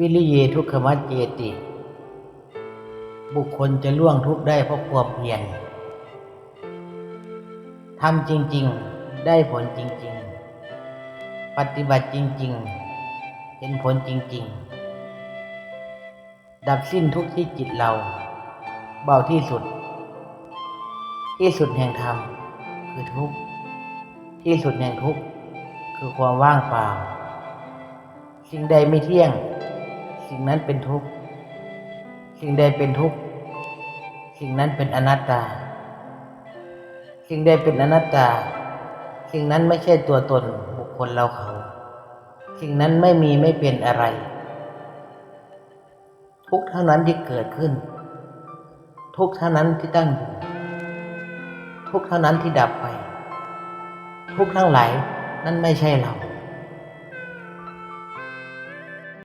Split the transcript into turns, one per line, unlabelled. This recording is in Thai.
วิริเยทุกขมัจเจติ บุคคลจะล่วงทุกได้เพราะความเพียรทำจริง ๆ ได้ผลจริง ๆ ปฏิบัติจริง ๆ เห็นผลจริง ๆ ดับสิ้นทุกที่จิตเรา เบาที่สุด ที่สุดแห่งธรรมคือทุกที่สุดแห่งทุกคือความว่างเปล่า สิ่งใดไม่เที่ยง สิ่งนั้นเป็นทุกข์ สิ่งใดเป็นทุกข์ สิ่งนั้นเป็นอนัตตา สิ่งใดเป็นอนัตตา สิ่งนั้นไม่ใช่ตัวตนบุคคลเราเขา สิ่งนั้นไม่มีไม่เป็นอะไร ทุกข์เท่านั้นที่เกิดขึ้น ทุกข์เท่านั้นที่ตั้งอยู่ ทุกข์เท่านั้นที่ดับไป ทุกข์ทั้งหลายนั้นไม่ใช่เรา